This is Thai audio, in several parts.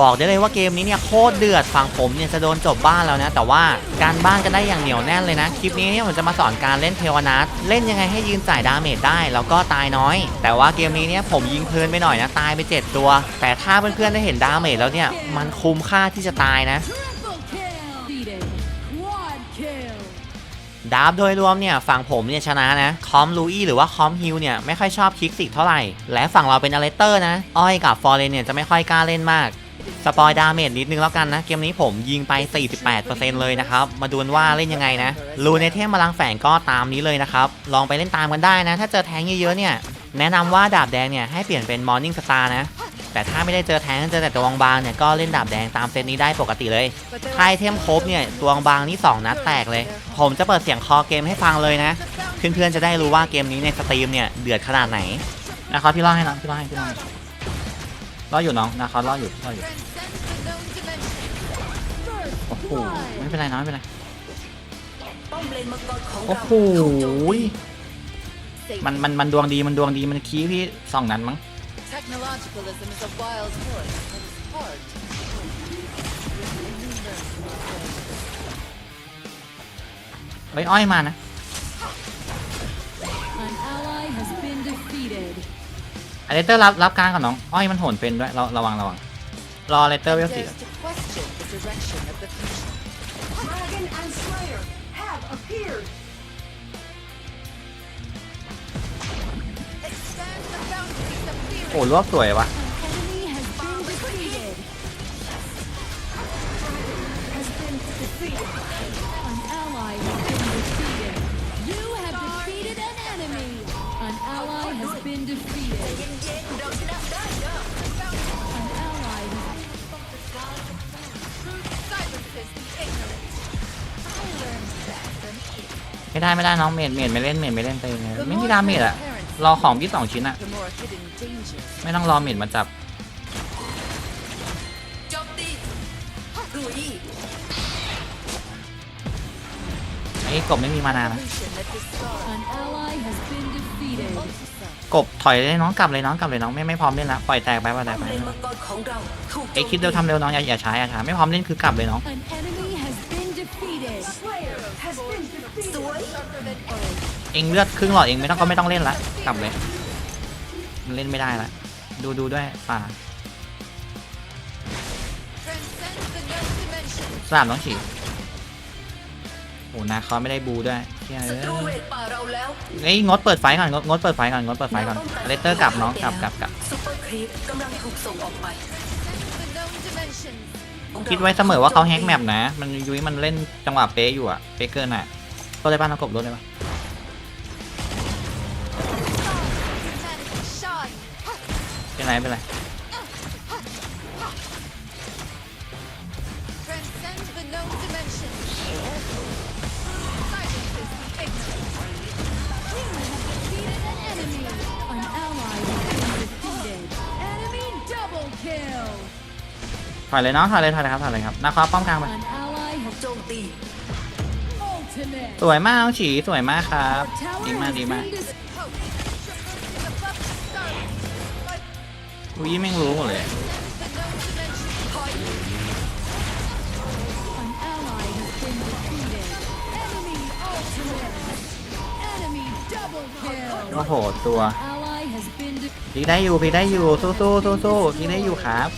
บอกได้เลยว่าเกมนี้เนี่ยโคตรเดือดฝั่งผมเนี่ยจะโดนจบบ้านแล้วนะ แต่ว่าการบ้านก็ได้อย่างเหนียวแน่นเลยนะ คลิปนี้เนี่ยผมจะมาสอนการเล่นเทวนัทเล่นยังไงให้ยืนจ่ายดาเมจได้ แล้วก็ตายน้อย แต่ว่าเกมนี้เนี่ยผมยิงเพลินไปหน่อยนะ ตายไป 7 ตัว แต่ถ้าเพื่อนๆได้เห็นดาเมจแล้วเนี่ยมันคุ้มค่าที่จะตายนะดาบโดยรวมเนี่ยฝั่งผมเนี่ยชนะนะคอมลูอี้หรือว่าคอมฮิลเนี่ยไม่ค่อยชอบคลิกสิกเท่าไหร่ และฝั่งเราเป็นอเลสเตอร์นะ อ้อยกับฟอร์เรนเนี่ยจะไม่ค่อยกล้าเล่นมาก สปอยดาเมจนิดนึงแล้วกันนะ เกมนี้ผมยิงไป 48%เลยนะครับ มาดูนว่าเล่นยังไงนะรูในเทมพลังแฝงก็ตามนี้เลยนะครับ ลองไปเล่นตามกันได้นะ ถ้าเจอแทงเยอะๆเนี่ย แนะนำว่าดาบแดงเนี่ยให้เปลี่ยนเป็น Morning Star นะ แต่ถ้าไม่ได้เจอแทงเจอแต่ตัวงบางเนี่ยก็เล่นดาบแดงตามเซตนี้ได้ปกติเลยถ้าไอเทมครบเนี่ยตัวงบางนี่2นัดแตกเลย ผมจะเปิดเสียงคอเกมให้ฟังเลยนะ เพื่อนๆจะได้รู้ว่าเกมนี้ในสตรีมเนี่ยเดือดขนาดไหนนะครับพี่รอให้น้องพี่รอให้พี่รอให้ รออยู่น้องนะครับรออยู่รออยู่โอ้โหไม่เป็นไรน้องไม่เป็นไรโอ้โหมันมันมันดวงดีมันดวงดีมันคีพี่สองนัดมั้ง Technologicalism is a wild horse that is hard to control. เฮ้ยอ้อยมานะ อเลเตอร์รับรับกลางกับน้องอ้อยมันโหนเป็นด้วยเราระวังระวังรออเลเตอร์เวลสี่ Dares to question the direction of the future. Dragon and Slayer have appeared Expand the boundaries of fear. โอ้รวบสวยวะ ไม่ได้ไม่ได้น้องเมดเมดไม่เล่นเมดไม่เล่นไปเลยไม่มีดาเมจอะรอของพี่สองชิ้นอะ The more hidden dangers. ไม่ต้องรอเมดมาจับโจมตีรุยไอ้กบไม่มีมานานะ Pollution that discards. an ally has been defeated. Ultrasound. กบถอยเลยน้องกลับเลยน้องกลับเลยน้องไม่ไม่พร้อมเล่นละปล่อยแตกไปปล่อยแตป้กอมไปเลนมังกรของเราถูกไอ้คิดเร็วทำเร็วน้องอย่าอย่าช้าอย่าช้าไม่พร้อมเล่นคือกลับเลยน้อง เองเลือดครึ่งหลอดเองไม่ต้องก็ไม่ต้องเล่นละกลับเลย มันเล่นไม่ได้ละดูดูด้วยป่าสามน้องฉีดโอ้นาเขาไม่ได้บูด้วยเหี้ยเอ้ยดงดเปิดไฟก่อนงดเปิดไฟก่อนงดเปิดไฟก่อนเลเตอร์กลับน้องกลับกลับกลับคิดไว้เสมอว่าเขาแฮกแมปนะ มันยุ้ยมันเล่นจังหวะเป๊ะอยู่อะเป๊ะเกินอะ ถได้ปะน้างกบรถได้ปะเป็นไรเป็นไรถ่ายเลยเนาะถ่ายเลยถ่ายเลยครับถ่ายเลยครับนาคราป้อมกลางไป สวยมากน้อฉีสวยมากครับ ดีมากดีมากวิ้ยแม่งรู้หมดเลยโอ้โหตัวพลิกได้อยู่พลิกได้อยู่สู้สู้สู้สู้พลิกได้อยู่ครับ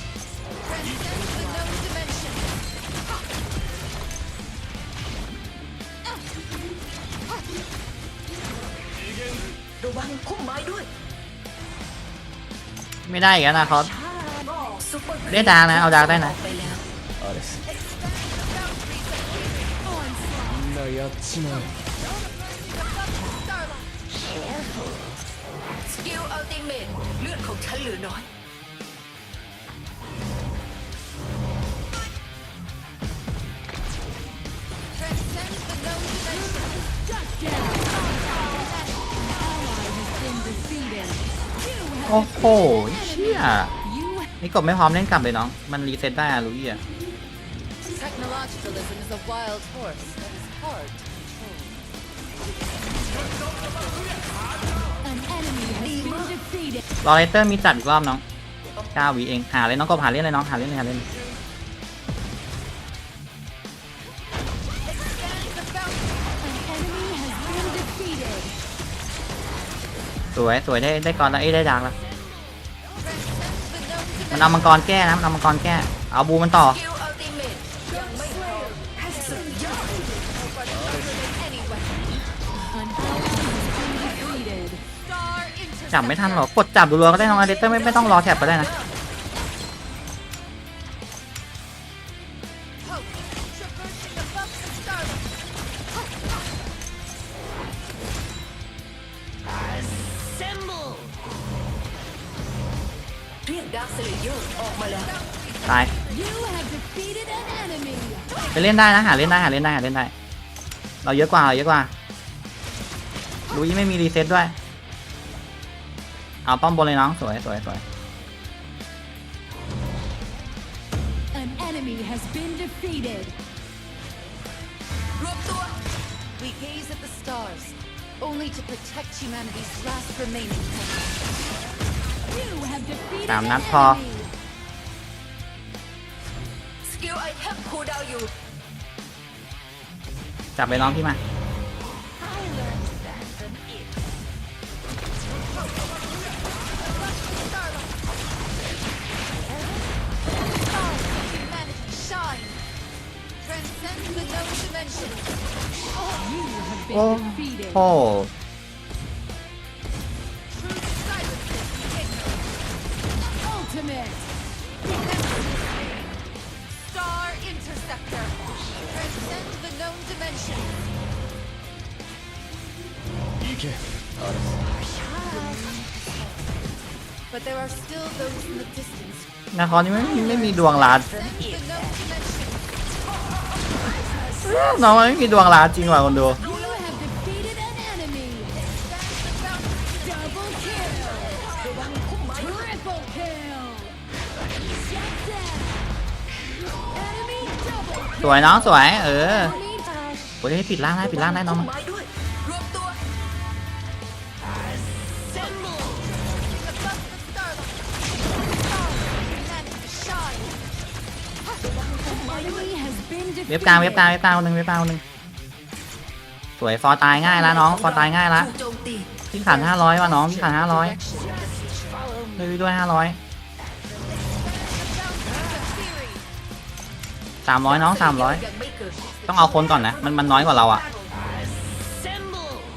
ระวังพุ่มไม้ด้วยไม่ได้อีกแล้วนะเขาซูเปอร์ครีปได้ดาร์กนะเอาดาร์กได้นะออกไปแล้วสกิลอัลติเมทเลือดของฉันเหลือน้อย Transcend the known dimensions. Shut down. โอ้ have โหเชี่ย you นี่กบไม่พร้อมเล่นกลับเลยน้อง มันรีเซ็ตได้อะรู้ยี่อะ Technologicalism is a wild horse that is hard to control. an enemy has been defeated. รอเลเตอร์มีจัดอีกรอบน้องใจเก้าวิเอง หาเลยน้องกบหาเล่นเลยน้อง หาเล่นเลยหาเล่น An สวยสวยได้ได้กรแล้วไอ้ได้ดาร์กแล้วมันเอามังกรแก้นะมันเอามังกรแก้ เอาบูมันต่อจับไม่ทันหรอกกดจับดูรัวก็ได้น้องอเดเตอร์ไม่ไม่ต้องรอแท็บก็ได้นะ เล่นได้นะหาเล่นได้หาเล่นได้หาเล่นได้ เราเยอะกว่าเราเยอะกว่าลุยไม่มีรีเซ็ตด้วย เอาป้อมบนเลยน้องสวยสวยสวย An enemy has been defeated. รวมตัว We gaze at the stars, only to protect humanity's last remaining hope. You have defeated Tạm an nát kho. enemy. สกิลไอเทมคูลดาวน์อยู่ จับไปน้องพี่มา I learned that from it. Stars of humanity shine. Transcend the known dimension. You have been Oh. defeated. โอ้ Truth silences ignorance. Ultimate. Star interceptor. Transcend the known dimension. 行け But there are still those in the distance. นาคอนี่ไม่มีไม่มีดวงลาด From the known dimension. น้องมันไม่มีดวงลาดจริงว่ะคนดู You สวยน้องสวย เออ kill. โอ้ยให้ปิดล่างได้ปิดล่างได้น้องไม้ด้วยรวมตัว Above the starlight. Stars of humanity shine. Enemy has been เว็บกลางเว็บกลาง defeated. เว็บกลางคนหนึ่งเว็บกลางคนหนึ่งสวยฟอร์ตายง่ายแล้วน้องฟอร์ตายง่ายละถูกโจมตีพี่ขาดห้าร้อยว่ะน้องพี่ขาดห้าร้อย Follow me. ด้วยด้วยห้าร้อย สามร้อยน้องสามร้อยต้องเอาคนก่อนนะ มันมันน้อยกว่าเราอะ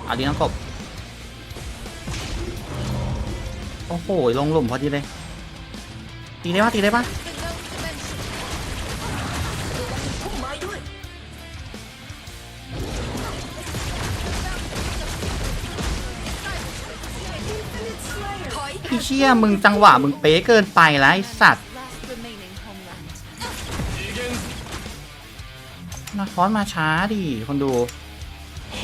เอาดีน้องกบ โอ้โห ลงหลุมพอดีเลย ตีได้ปะตีได้ปะพี่เชี่ยมึงจังหวะมึงเป๊ะเกินไปแล้วไอสัตว์ นาคอนมาช้าดิคนดู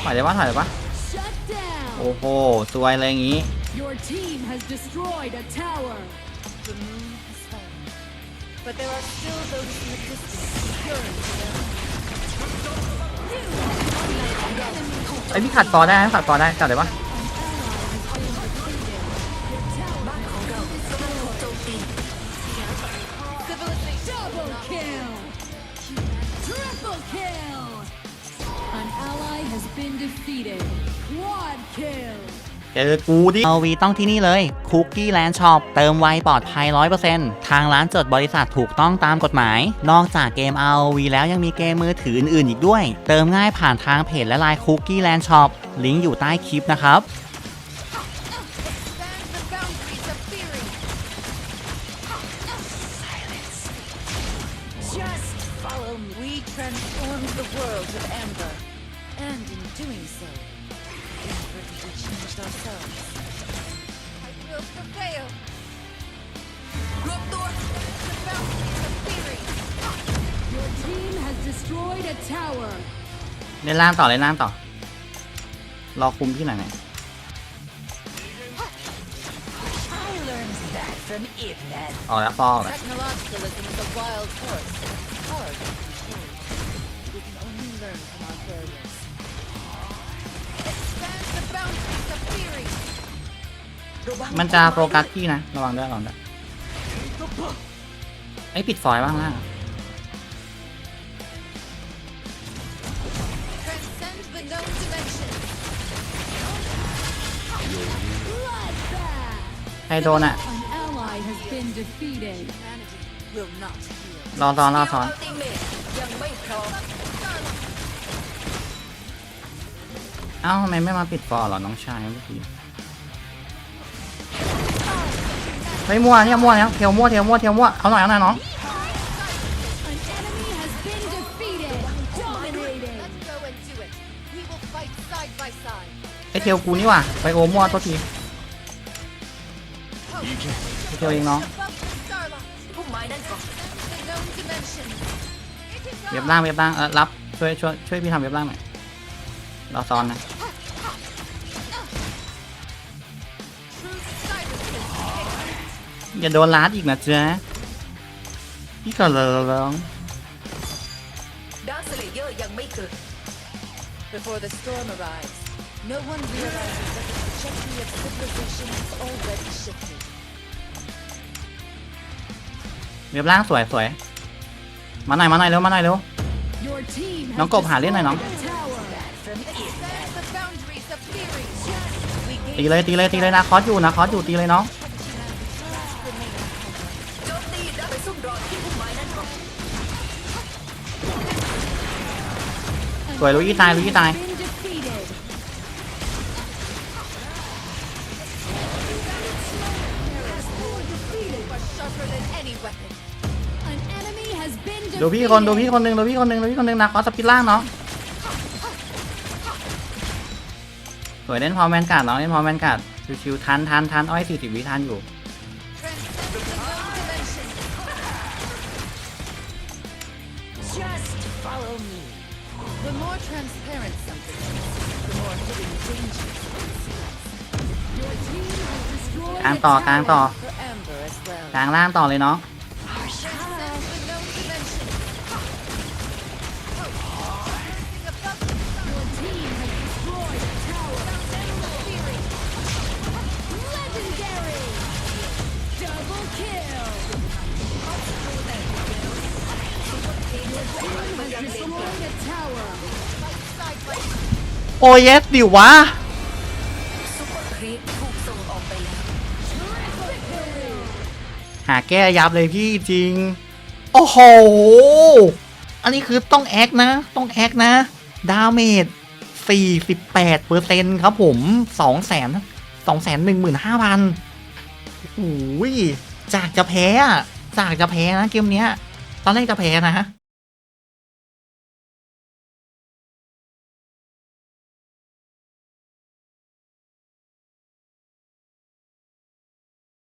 ถอยได้ปะถอยได้ปะ Shut down. โอ้โหสวยอะไรอย่างงี้ Your team has destroyed a tower. The moon has fallen. But there are still those in the distance who yearn for their home. ไอยพี่ขัดต่อได้นะขัดต่อได้จัดเลยปะ Triple kill. An ally has been defeated. Quad kill. เจอกูดิเอาวีต้องที่นี่เลยคุกกี้แลนด์ช็อปเติมไวปลอดภัย 100%ทางร้านจดบริษัทถูกต้องตามกฎหมาย นอกจากเกม ROV แล้วยังมีเกมมือถืออื่นๆอีกด้วย เติมง่ายผ่านทางเพจและไลน์คุกกี้แลนด์ช็อปลิงก์อยู่ใต้คลิปนะครับ เล่นล่างต่อเล่นล่างต่อ รอคุมที่ไหนอยเนี่ย I learned that from it, man. ออกแล้วฟอลแล้ว Technologicalism is a wild horse. It's hard to control. We can only learn from our failures. Expand the boundaries of theory. มันจะโฟกัสที่นะ ระวังด้วยระวังด้วยไอ้ยปิดฟอยล์บ้างล่า ใครโดนอะ An ally has been defeated. Humanity will not heal. รอตอนรอตอนอัลติเมทยังไม่พร้อมเอ้าทำไมไม่มาปิดฟอร์เหรอ น้องชายเมื่อกี้ไปมั่วเนี่ยมั่วเนี่ยเทียวมั่วเทียวมั่วเทียวมั่วเอาหน่อยเอาหน่อยน้อง An enemy has been defeated. Dominating. Let's go and do it. We will fight side by side. ไอเทียวกูนี่ว่ะไปโอมั่วตัวที ตัวเองเนาะงเว็บล่างเว็บล่างเออรับช่วยช่วยช่วยพี่ทำเว็บล่างหน่อยเราซ้อนนะอย่าโดนลัดอีกนะเจ๊พี่ก็ลยล้อง เลเยอร์ยังไม่เกิด Before the storm arrives, no one realizes that the trajectory of civilization has already shifted. เว็บล่างสวยสวยมาหน่อยมาหน่อยเร็วมาหน่อยเร็ว Your team has น้องกบหาเล่นหน่อยน้อง destroyed a tower. Expand the boundaries of theory. We ตี gain เลยตีเลยตีเลยนะคอสอยู่นะคอสอยู่ตีเลยน้องโจมตีดาร์คไปซุ่มรอที่พุ่มไม้นั่นก่อนสวยลุยตายลุยตาย ดูพี่คนดูพี่คนหนึ่งดูพี่คนหนึ่งดูพี่คนหนึ่งนะขอสปิดล่างเนาะสวยเล่นพอแมนการ์ดเนาะเล่นพอแมนการ์ดชิวๆทันทันทันอ้อยสี่สิบวิทันอยู่กลางต่อกลางต่อกลางล่างต่อเลยเนาะ โอ้ยเยสดิวะซุปเปอร์ครีปถูกส่งออกไปแล้วหาแก้ยับเลยพี่จริง โอ้โห อันนี้คือต้องแอคนะ ต้องแอคนะ ดาเมจ48เปอร์เซ็นครับผม2แสน2แสน15,000โอ้ยจากจะแพ้อะจากจะแพ้นะเกมเนี้ย ตอนแรกจะแพ้นะ